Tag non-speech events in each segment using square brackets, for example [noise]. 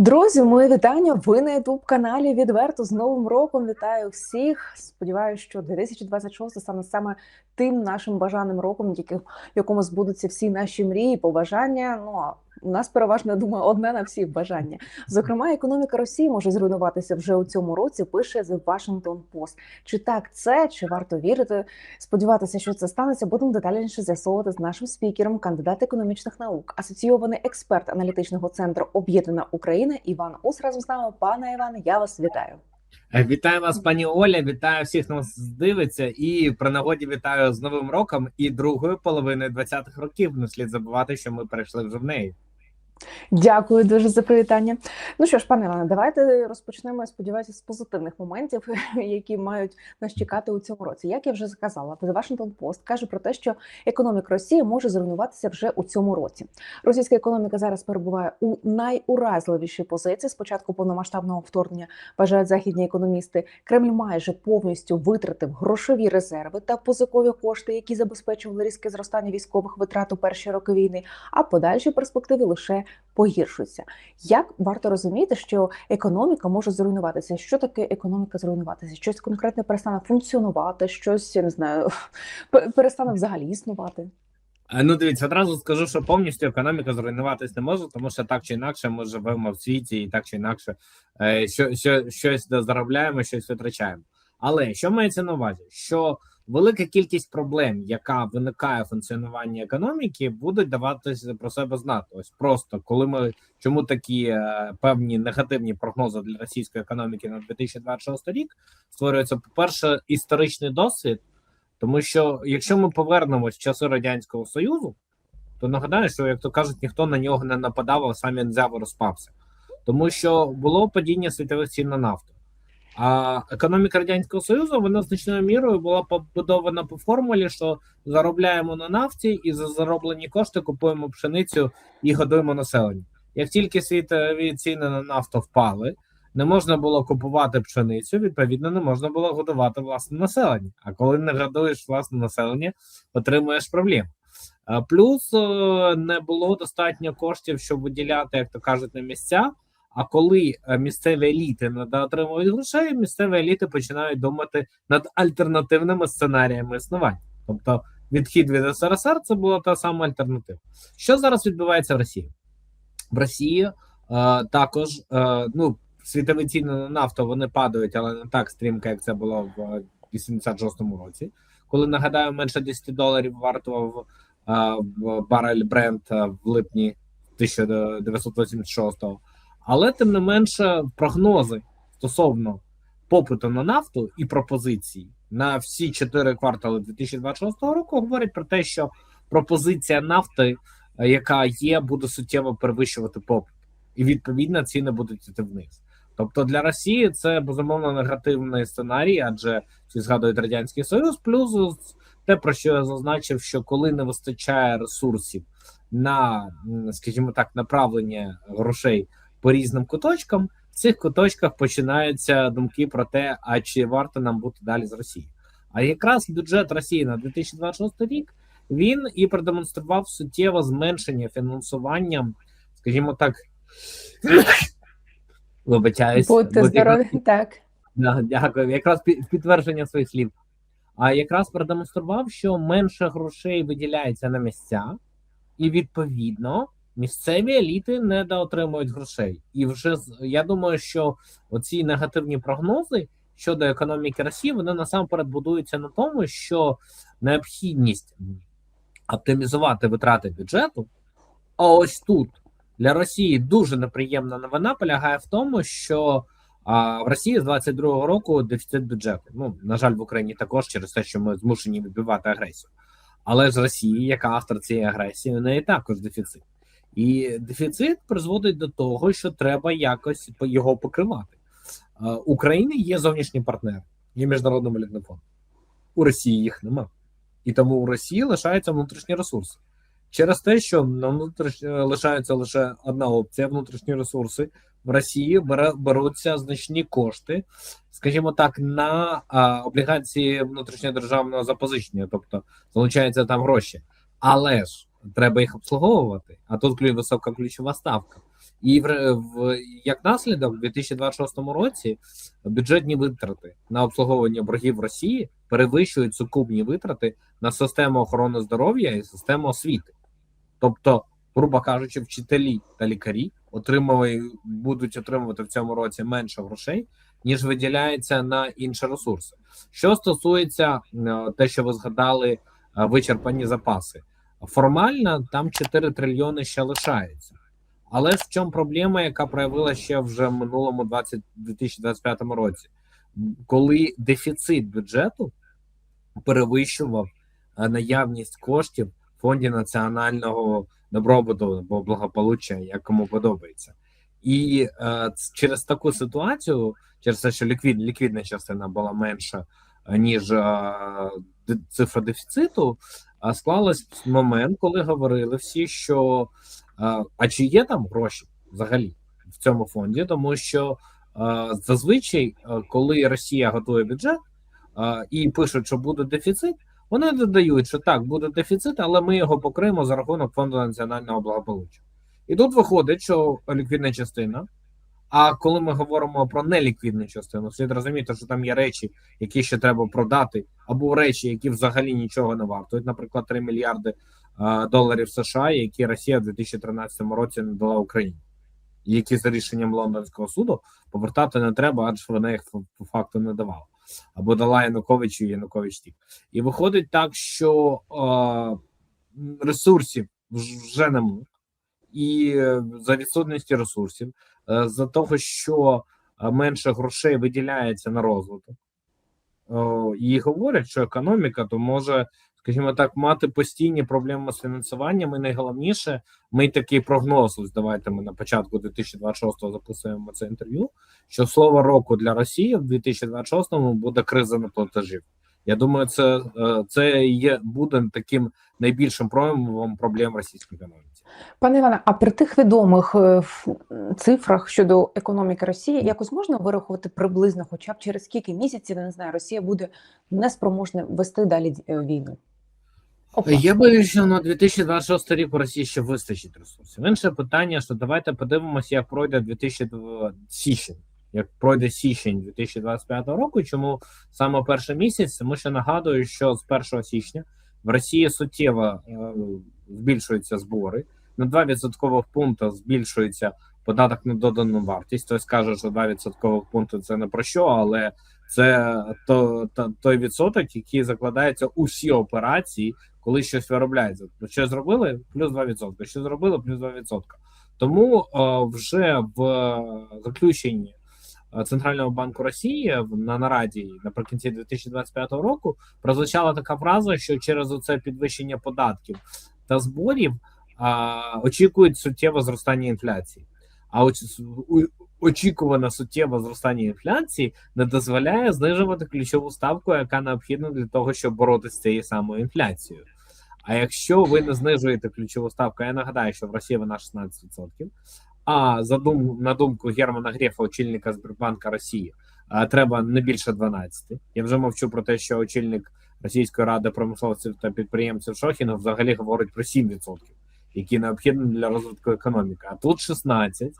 Друзі, мої вітання. Ви на youtube каналі відверто з Новим роком. Вітаю всіх. Сподіваюся, що 2026 стане саме тим нашим бажаним роком, яким якому збудуться всі наші мрії, побажання. Ну а у нас переважно я думаю, одне на всіх бажання. Зокрема, економіка Росії може зруйнуватися вже у цьому році. Пише The Washington Post. Чи так це, чи варто вірити? Сподіватися, що це станеться, будемо детальніше з'ясовувати з нашим спікером, кандидат економічних наук, асоційований експерт аналітичного центру Об'єднана Україна Іван Ус разом з нами. Пане Іване, я вас вітаю. Е, Вітаю вас, пані Оля. Вітаю всіх, нас дивиться, і при нагоді вітаю з новим роком і другою половиною 20-х років. Не слід забувати, що ми перейшли вже в неї. Дякую дуже за привітання. Ну що ж, пане Іване, давайте розпочнемо. я Сподіваюся, з позитивних моментів, [laughs] які мають нас чекати у цьому році. Як я вже сказала, The Washington Post каже про те, що економіка Росії може зруйнуватися вже у цьому році. Російська економіка зараз перебуває у найуразливішій позиції. З початку повномасштабного вторгнення вважають західні економісти. Кремль майже повністю витратив грошові резерви та позикові кошти, які забезпечували різке зростання військових витрат у перші роки війни. А подальші перспективи лише погіршуються. Як варто розуміти, що економіка може зруйнуватися? Що таке економіка зруйнуватися? Щось конкретне перестане функціонувати, щось я не знаю, [laughs] перестане взагалі існувати. Е, Ну, дивіться, одразу скажу, що повністю економіка зруйнуватись не може, тому що так чи інакше ми живемо в світі, і так чи інакше е, що, що, щось заробляємо, щось витрачаємо. Але що мається на увазі? Що велика кількість проблем, яка виникає в функціонуванні економіки, будуть даватися про себе знати. Ось просто коли ми чому такі е, певні негативні прогнози для російської економіки на 2026 рік створюється, по-перше, історичний досвід. Тому що якщо ми повернемось в часи радянського союзу, то нагадаю, що як то кажуть, ніхто на нього не нападав, а сам він взяв і розпався, тому що було падіння світових цін на нафту. А економіка радянського союзу вона значною мірою була побудована по формулі, що заробляємо на нафті, і за зароблені кошти купуємо пшеницю і годуємо населення. Як тільки світові ціни на нафту впали, не можна було купувати пшеницю, відповідно, не можна було годувати власне населення. А коли не годуєш власне населення, отримуєш проблем. А Плюс е, не було достатньо коштів, щоб виділяти, як то кажуть, на місця. А коли е, місцеві еліти не отримують грошей, місцеві еліти починають думати над альтернативними сценаріями існування. Тобто відхід від СРСР це була та сама альтернатива. Що зараз відбувається в Росії? В Росії е, також е, ну світові ціни на нафту вони падають, але не так стрімко, як це було в 86-му році. Коли нагадаю, менше 10 доларів вартував е, барель бренд е, в липні 1986-го. Але тим не менше, прогнози стосовно попиту на нафту і пропозиції на всі чотири квартали 2026 року говорять про те, що пропозиція нафти, е, яка є, буде суттєво перевищувати попит, і відповідно ціни будуть йти вниз. Тобто для Росії це безумовно негативний сценарій, адже всі згадують радянський союз. Плюс те, про що я зазначив, що коли не вистачає ресурсів на, скажімо так, направлення грошей по різним куточкам, в цих куточках починаються думки про те, а чи варто нам бути далі з Росії. А якраз бюджет Росії на 2026 рік він і продемонстрував суттєве зменшення фінансування, скажімо так. [coughs] Вибачаюсь, Будьте здорові, так. Да, Дякую. Якраз підтвердження своїх слів. А якраз продемонстрував, що менше грошей виділяється на місця, і відповідно місцеві еліти недоотримують грошей. І вже я думаю, що оці негативні прогнози щодо економіки Росії вони насамперед будуються на тому, що необхідність оптимізувати витрати бюджету. А ось тут для Росії дуже неприємна новина полягає в тому, що а в Росії з 22-го року дефіцит бюджету. Ну на жаль, в Україні також через те, що ми змушені відбивати агресію. Але ж Росія, яка автор цієї агресії, у неї також дефіцит, і дефіцит призводить до того, що треба якось його покривати. Е, України є зовнішні партнери, є міжнародний валютний фонд. У Росії їх нема, і тому у Росії лишаються внутрішні ресурси. Через те, що на внутріш... лишається лише одна опція внутрішні ресурси, в Росії беруться значні кошти, скажімо так, на а, облігації внутрішньодержавного запозичення, тобто залучаються там гроші, але ж треба їх обслуговувати. А тут висока ключова ставка. І в, в як наслідок, у 2026 році бюджетні витрати на обслуговування боргів Росії перевищують сукупні витрати на систему охорони здоров'я і систему освіти. Тобто, грубо кажучи, вчителі та лікарі отримали, будуть отримувати в цьому році менше грошей, ніж виділяється на інші ресурси. Що стосується е, те, що ви згадали, е, вичерпані запаси, формально там 4 трильйони ще лишається. Але в чому проблема, яка проявилася ще вже в минулому 20, 2025 році, коли дефіцит бюджету перевищував е, наявність коштів в фонді національного добробуту або благополуччя, як кому подобається, і е, через таку ситуацію, через те, що ліквід, ліквідна частина була менша е, ніж е, цифра дефіциту, а склалась момент, коли говорили всі, що е, а чи є там гроші взагалі в цьому фонді, тому що е, зазвичай, е, коли Росія готує бюджет і пишуть, що буде дефіцит, вони додають, що так, буде дефіцит, але ми його покриємо за рахунок фонду національного благополуччя. І тут виходить, що ліквідна частина. А коли ми говоримо про неліквідну частину, слід розуміти, що там є речі, які ще треба продати, або речі, які взагалі нічого не вартують. Наприклад, 3 мільярди е, доларів США, які Росія в 2013 році не дала Україні, які за рішенням лондонського суду повертати не треба, адже вона їх по- факту не давала. Або дала Януковичу, Янукович тік. І виходить так, що е, ресурсів вже немає. І е, за відсутності ресурсів, е, за того, що е, менше грошей виділяється на розвиток, і говорять, що економіка то може, скажімо так, мати постійні проблеми з фінансуванням. І найголовніше, ми такий прогноз. Ось давайте ми на початку 2026-го записуємо це інтерв'ю. Що слово року для Росії в 2026-му буде криза неплатежів. Я думаю, це, е, це є буде таким найбільшим проявом проблем російської економіки. Пане Іване, а при тих відомих е, цифрах щодо економіки Росії якось можна вирахувати приблизно, хоча б через скільки місяців, я не знаю, Росія буде неспроможна вести далі е, війну? Опа. Я боюсь, що на 2026 рік у Росії ще вистачить ресурсів. Інше питання, що давайте подивимося, як пройде 2002 січень, як пройде січень 2025 року. Чому саме перший місяць? Тому що нагадую, що з 1 січня в Росії суттєво е, збільшуються збори на 2 відсоткових пункти збільшується податок на додану вартість. Хтось каже, що 2 відсоткових пункти це не про що, але це то, то, той відсоток, який закладається у всі операції, коли щось виробляється. Що зробили? Плюс 2%. Що зробили? Плюс 2%. Тому е, вже в заключенні е, Центрального банку Росії на нараді наприкінці 2025 року прозвучала така фраза, що через оце підвищення податків та зборів а, очікують суттєве зростання інфляції. А очікуване суттєве зростання інфляції не дозволяє знижувати ключову ставку, яка необхідна для того, щоб боротися з цією самою інфляцією. А якщо ви не знижуєте ключову ставку, я нагадаю, що в Росії вона 16%, а за дум, на думку Германа Грефа, очільника Сбербанка Росії, треба не більше 12. Я вже мовчу про те, що очільник Російської ради промисловців та підприємців Шохіна взагалі говорить про 7%, які необхідні для розвитку економіки. А тут 16%.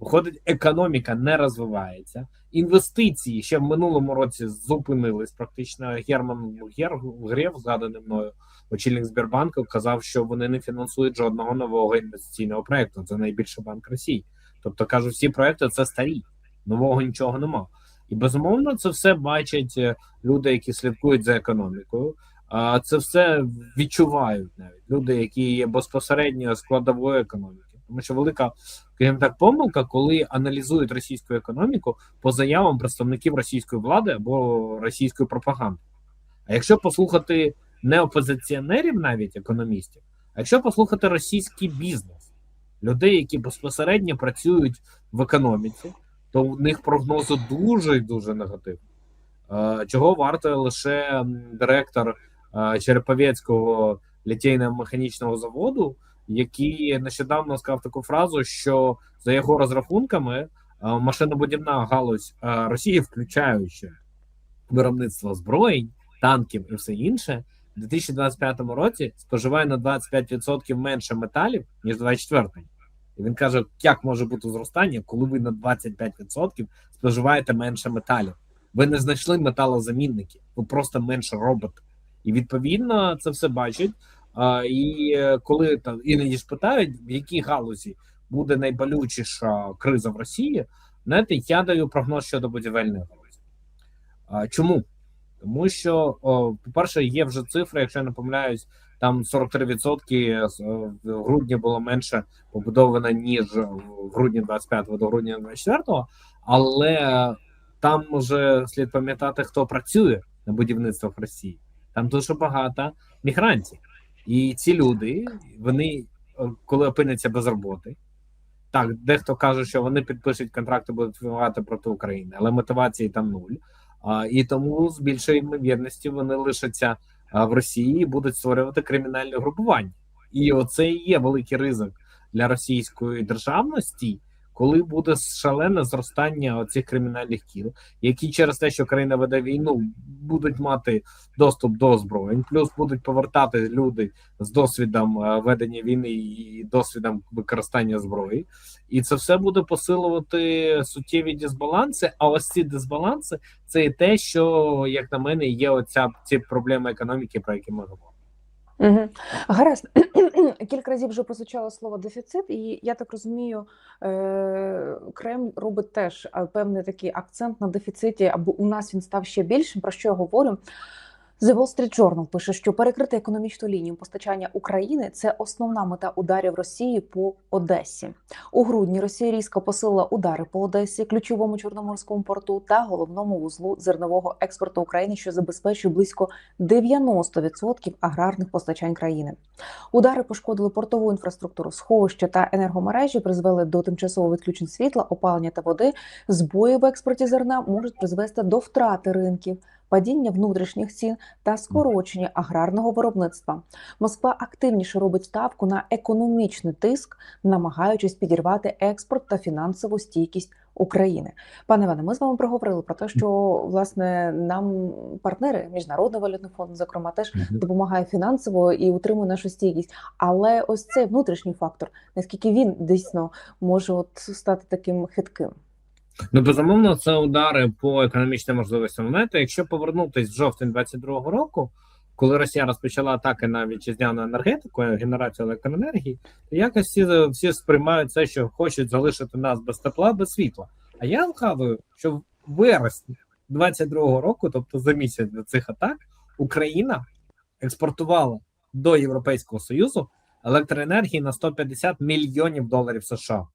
Виходить, економіка не розвивається. Інвестиції ще в минулому році зупинились. Практично Герман Гер, Греф, згаданий мною, очільник Сбербанку, казав, що вони не фінансують жодного нового інвестиційного проекту. Це найбільший банк Росії. Тобто кажуть, всі проекти це старі, нового нічого нема. І безумовно, це все бачать е, люди, які слідкують за економікою. А це все відчувають навіть люди, які є безпосередньо складовою економіки. Тому що велика, скажімо так, помилка, коли аналізують російську економіку по заявам представників російської влади або російської пропаганди. А якщо послухати не опозиціонерів, навіть економістів, а якщо послухати російський бізнес, людей, які безпосередньо працюють в економіці, то у них прогнози дуже і дуже негативні. Чого варто лише директор Череповецького літейно-механічного заводу, який нещодавно сказав таку фразу, що за його розрахунками е, машинобудівна галузь е, Росії, включаючи виробництво зброєнь, танків і все інше, в 2025 році споживає на 25% менше металів ніж в 2024. І він каже: як може бути зростання, коли ви на 25% споживаєте менше металів? Ви не знайшли металозамінники, ви просто менше робите. І відповідно це все бачать. І е, коли там іноді ж питають, в якій галузі буде найболючіша криза в Росії, знаєте, я даю прогноз щодо будівельної галузі. Чому? Тому що, по-перше, є вже цифри, якщо я не помиляюсь, там 43% е, в грудні було менше побудовано, ніж в грудні 25 до грудня 24, але е, там вже слід пам'ятати, хто працює на будівництвах Росії. Там дуже багато мігрантів. І ці люди, вони, е, коли опиняться без роботи, так, дехто каже, що вони підпишуть контракти, будуть воювати проти України, але мотивації там нуль. А, і тому з більшою ймовірністю вони лишаться в Росії і будуть створювати кримінальне групування. І оце і є великий ризик для російської державності, коли буде шалене зростання оцих кримінальних кіл, які через те, що країна веде війну, будуть мати доступ до озброєнь, плюс будуть повертати люди з досвідом е, ведення війни і досвідом використання зброї, і це все буде посилувати суттєві дисбаланси. А ось ці дисбаланси це і те, що як на мене є оця ці проблеми економіки, про які ми говоримо. Угу. Гаразд, [clears throat] кілька разів вже прозвучало слово дефіцит, і я так розумію, е- Кремль робить теж певний такий акцент на дефіциті, або у нас він став ще більшим. Про що я говорю? The Wall Street Journal пише, що перекрити економічну лінію постачання України це основна мета ударів Росії по Одесі. У грудні Росія різко посилила удари по Одесі, ключовому чорноморському порту та головному вузлу зернового експорту України, що забезпечує близько 90% аграрних постачань країни. Удари пошкодили портову інфраструктуру, сховища та енергомережі, призвели до тимчасового відключень світла, опалення та води. Збої в експорті зерна можуть призвести до втрати ринків. Падіння внутрішніх цін та скорочення аграрного виробництва. Москва активніше робить ставку на економічний тиск, намагаючись підірвати експорт та фінансову стійкість України. Пане Іване, ми з вами проговорили про те, що власне нам партнери, міжнародний валютний фонд, зокрема, теж допомагає фінансово і утримує нашу стійкість. Але ось цей внутрішній фактор, наскільки він дійсно може от стати таким хитким. Ну, безумовно, це удари по економічним можливостям. Знаєте, якщо повернутись в жовтень 22-го року, коли Росія розпочала атаки на вітчизняну енергетику, генерацію електроенергії, то якось всі, всі сприймають це, що хочуть залишити нас без тепла, без світла. А я вгадую, що в вересні 22-го року, тобто за місяць до цих атак, Україна експортувала до Європейського Союзу електроенергії на 150 мільйонів доларів США.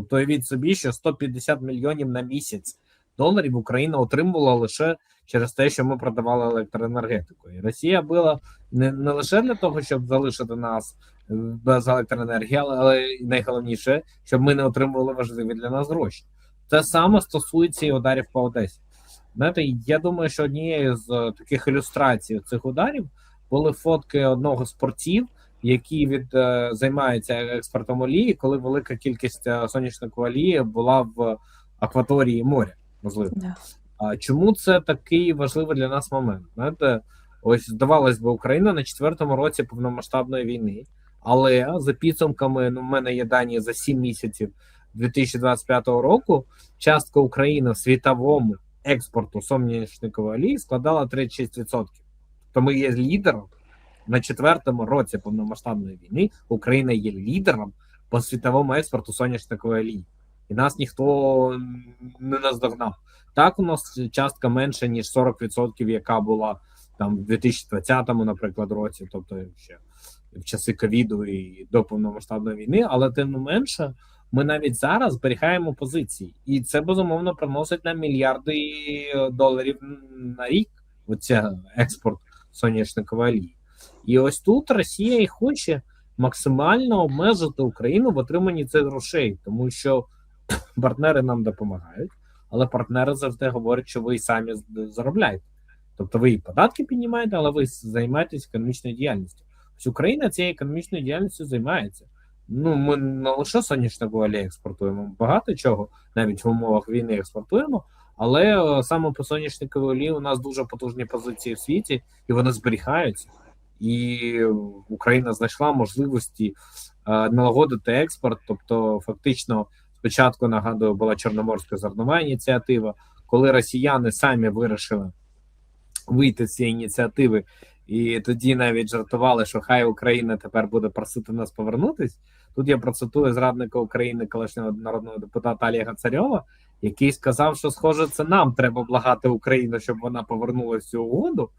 Тобто, уявіть собі, що 150 мільйонів на місяць доларів Україна отримувала лише через те, що ми продавали електроенергетику. І Росія була не, не лише для того, щоб залишити нас е, без електроенергії, але, але найголовніше, щоб ми не отримували важливі для нас гроші. Те саме стосується і ударів по Одесі. Знаєте, я думаю, що однією з таких ілюстрацій цих ударів були фотки одного з портів, які від е, займаються експортом олії, коли велика кількість е, сонячної олії була в акваторії моря. Можливо, Да. а чому це такий важливий для нас момент? Знаєте, ось здавалось би, Україна на четвертому році повномасштабної війни, але за підсумками, ну, в мене є дані за 7 місяців 2025 року, частка України в світовому експорту соняшникової олії складала 36%. Тобто ми є лідером на четвертому році повномасштабної війни. Україна є лідером по світовому експорту соняшникової олії. І нас ніхто не наздогнав. Так, у нас частка менша, ніж 40%, яка була там в 2020, наприклад, році, тобто ще в часи ковіду і до повномасштабної війни, але тим не менше, ми навіть зараз зберігаємо позиції, і це безумовно приносить нам мільярди доларів на рік. Оце експорт соняшникової олії. І ось тут Росія і хоче максимально обмежити Україну в отриманні цих грошей, тому що [clears throat] партнери нам допомагають, але партнери завжди говорять, що ви самі заробляєте. Тобто ви і податки піднімаєте, але ви займаєтесь економічною діяльністю. Ось Україна цією економічною діяльністю займається. Ну, ми не лише сонячну олію експортуємо, багато чого, навіть в умовах війни експортуємо. Але е, саме по сонячниковій олії у нас дуже потужні позиції в світі, і вони зберігаються. І Україна знайшла можливості налагодити експорт. Тобто, фактично, спочатку нагадую, була Чорноморська зернова ініціатива, коли росіяни самі вирішили вийти з цієї ініціативи, і тоді навіть жартували, що хай Україна тепер буде просити нас повернутись. Тут я процитую зрадника України, колишнього народного депутата Олега Царьова, який сказав, що схоже, це нам треба благати Україну, щоб вона повернулася цю угоду.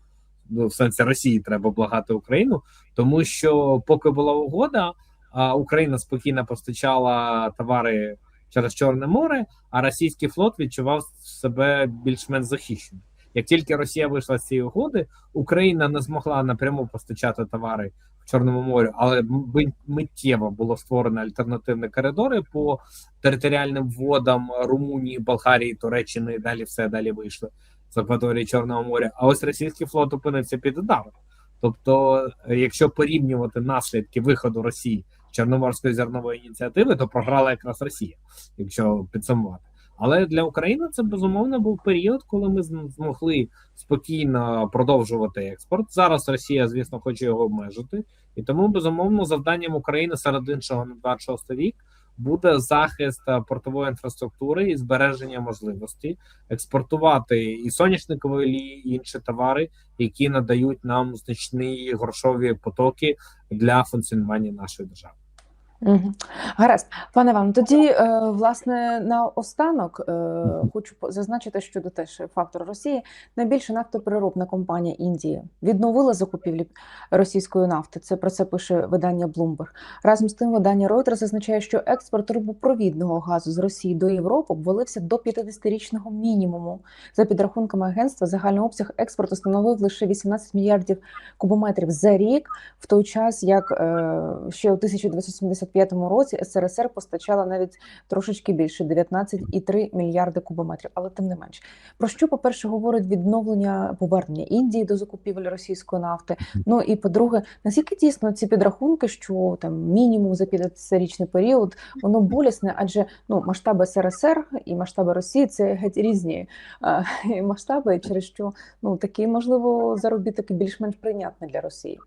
Ну, в сенсі Росії треба благати Україну, тому що поки була угода, Україна спокійно постачала товари через Чорне море, а російський флот відчував себе більш-менш захищеним. Як тільки Росія вийшла з цієї угоди, Україна не змогла напряму постачати товари в Чорному морю, але миттєво було створено альтернативні коридори по територіальним водам Румунії, Болгарії, Туреччини і далі все далі вийшли з акваторії Чорного моря. А ось російський флот опинився під ударом. Тобто, якщо порівнювати наслідки виходу Росії Чорноморської зернової ініціативи, то програла якраз Росія, якщо підсумувати. Але для України це безумовно був період, коли ми змогли спокійно продовжувати експорт. Зараз Росія, звісно, хоче його обмежити, і тому безумовно завданням України серед іншого на 26 рік буде захист портової інфраструктури і збереження можливості експортувати і соняшникові і інші товари, які надають нам значні грошові потоки для функціонування нашої держави. Угу. Гаразд, пане Іван, тоді е, власне на останок е, хочу зазначити щодо теж фактору Росії. Найбільша нафтопереробна компанія Індії відновила закупівлі російської нафти. Це про це пише видання Bloomberg. Разом з тим, видання Reuters зазначає, що експорт трубопровідного газу з Росії до Європи обвалився до 50-річного мінімуму. За підрахунками агентства, загальний обсяг експорту становив лише 18 мільярдів кубометрів за рік, в той час як е, ще у 1970 1995 році СРСР постачала навіть трошечки більше 19,3 мільярди кубометрів. Але тим не менш, про що по перше говорить відновлення повернення Індії до закупівель російської нафти? Ну і по-друге, наскільки дійсно ці підрахунки, що там мінімум за 50-річний період, воно [laughs] болісне, адже ну масштаби СРСР і масштаби Росії це геть різні а, масштаби, через що ну такий можливо заробіток більш-менш прийнятний для Росії.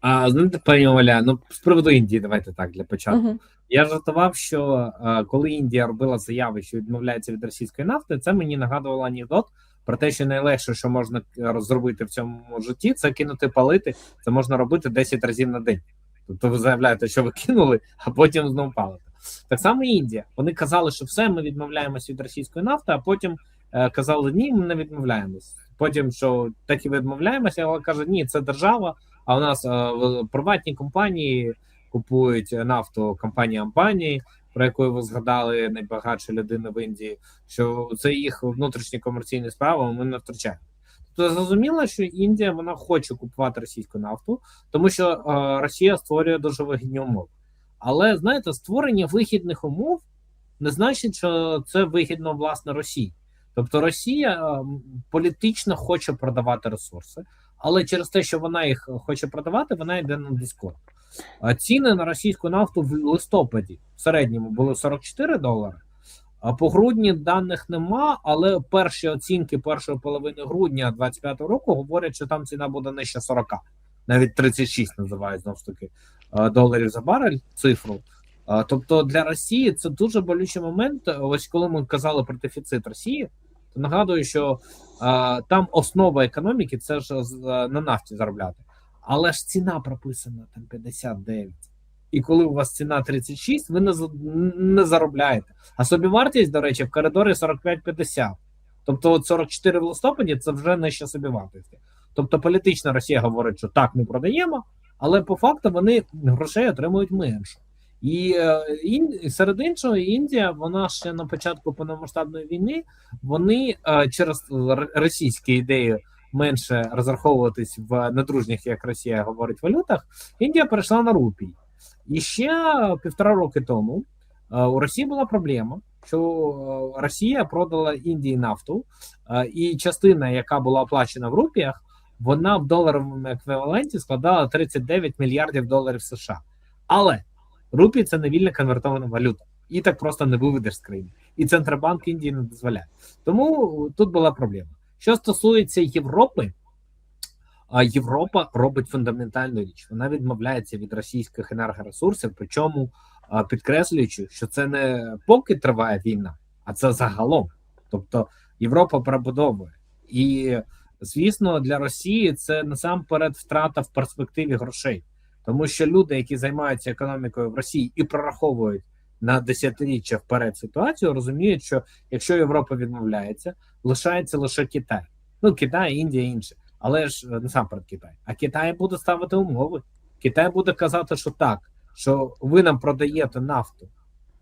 А знаєте, пані Оля, ну з приводу Індії, давайте так для початку. -huh. Я жартував, що а, коли Індія робила заяви, що відмовляється від російської нафти, це мені нагадувало анекдот про те, що найлегше, що можна зробити в цьому житті, це кинути палити. Це можна робити 10 разів на день. Тобто, ви заявляєте, що ви кинули, а потім знову палите. Так само і Індія. Вони казали, що все, ми відмовляємося від російської нафти, а потім е, казали, ні, ми не відмовляємось. Потім що так і відмовляємося, але каже, ні, це держава. А у нас а, приватні компанії купують нафту компанії Ампанії, про яку ви згадали найбагатша людина в Індії. Що це їх внутрішні комерційні справи. Ми не втрачаємо. Тобто зрозуміло, що Індія вона хоче купувати російську нафту, тому що а, Росія створює дуже вигідні умови. Але знаєте, створення вигідних умов не значить, що це вигідно власне Росії. Тобто Росія політично хоче продавати ресурси, але через те, що вона їх хоче продавати, вона йде на дискорд. Ціни на російську нафту в листопаді в середньому були 44 долари. А по грудні даних нема, але перші оцінки першої половини грудня 25 року говорять, що там ціна буде нижче 40, навіть 36 називають знову ж таки доларів за барель цифру. Тобто для Росії це дуже болючий момент. Ось коли ми казали про дефіцит Росії. То нагадую, що а, там основа економіки це ж на нафті заробляти, але ж ціна прописана там 59. І коли у вас ціна 36, ви не не заробляєте. А собівартість, до речі, в коридорі 45-50. Тобто, от 44 в листопаді це вже нижче собівартості. Тобто, політична Росія говорить, що так, ми продаємо, але по факту вони грошей отримують менше. І і серед іншого, Індія, вона ще на початку повномасштабної війни, вони через російські ідеї менше розраховуватись в недружніх, як Росія говорить, валютах. Індія перейшла на рупій. І ще півтора роки тому у Росії була проблема, що Росія продала Індії нафту, і частина, яка була оплачена в рупіях, вона в доларовому еквіваленті складала 39 мільярдів доларів США. Але Рупій це невільно конвертована валюта. І так просто не виведеш з країни. І Центробанк Індії не дозволяє. Тому тут була проблема. Що стосується Європи, Європа робить фундаментальну річ. Вона відмовляється від російських енергоресурсів, причому підкреслюючи, що це не поки триває війна, а це загалом. Тобто Європа перебудовує і. Звісно, для Росії це насамперед втрата в перспективі грошей, тому що люди, які займаються економікою в Росії і прораховують на десятиріччя вперед ситуацію, розуміють, що якщо Європа відмовляється, лишається лише Китай. Ну Китай, Індія, інше, але ж е, насамперед Китай. А Китай буде ставити умови. Китай буде казати, що так, що ви нам продаєте нафту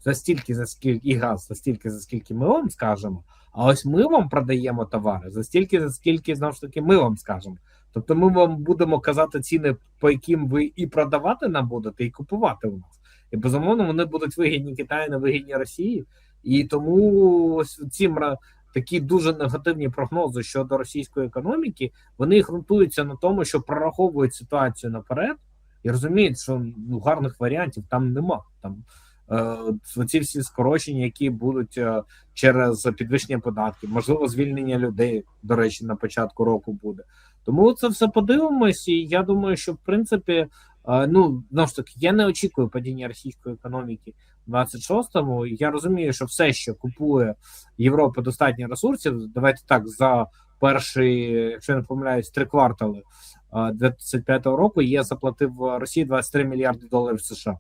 за стільки, за скільки і газ, за стільки, за скільки ми вам скажемо. А ось ми вам продаємо товари за стільки, за скільки знову ж таки ми вам скажемо. Тобто, ми вам будемо казати ціни, по яким ви і продавати нам будете, і купувати у нас. І безумовно вони будуть вигідні Китаю, не вигідні Росії. І тому ось ці такі дуже негативні прогнози щодо російської економіки, вони ґрунтуються на тому, що прораховують ситуацію наперед і розуміють, що ну гарних варіантів там нема. Там е, ці всі скорочення, які будуть е, через підвищення податків, можливо, звільнення людей, до речі, на початку року буде. Тому це все подивимось, і я думаю, що в принципі, е, ну знову ж таки, я не очікую падіння російської економіки в 26-му. Я розумію, що все, що купує Європа, достатньо ресурсів. Давайте так за перший, якщо я не помиляюсь, три квартали 25-го року. Є заплатив Росії 23 мільярди доларів США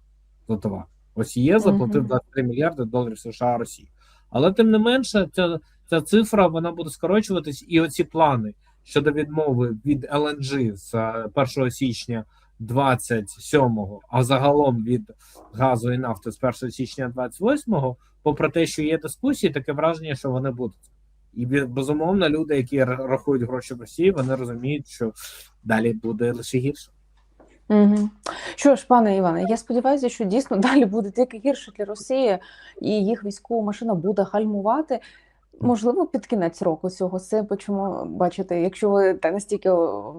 за товар. Ось є заплатив 23 мільярди доларів США Росії. Але тим не менше, ця, ця цифра вона буде скорочуватись, і оці плани щодо відмови від LNG з е, 1 січня 27-го, а загалом від газу і нафти з 1 січня 28-го, попри те, що є дискусії, таке враження, що вони будуть. І безумовно, люди, які рахують гроші в Росії, вони розуміють, що далі буде лише гірше. Угу. Що ж, пане Іване, я сподіваюся, що дійсно [laughs] далі буде тільки гірше для Росії, і їх військова машина буде гальмувати. Можливо, під кінець року цього це почому бачите, якщо ви та настільки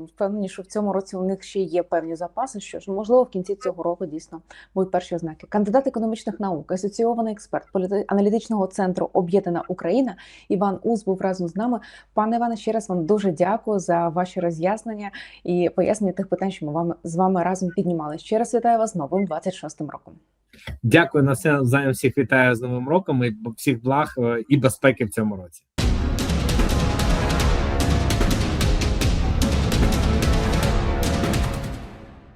впевнені, що в цьому році у них ще є певні запаси, що ж можливо в кінці цього року дійсно будуть перші ознаки. Кандидат економічних наук, асоційований експерт аналітичного центру Об'єднана Україна Іван Уз був разом з нами. Пане Іване, ще раз вам дуже дякую за ваші роз'яснення і пояснення тих питань, що ми вам з вами разом піднімали. Ще раз вітаю вас з новим 26-м роком. Дякую на все. Взаєм всіх вітаю з Новим роком і всіх благ е, і безпеки в цьому році.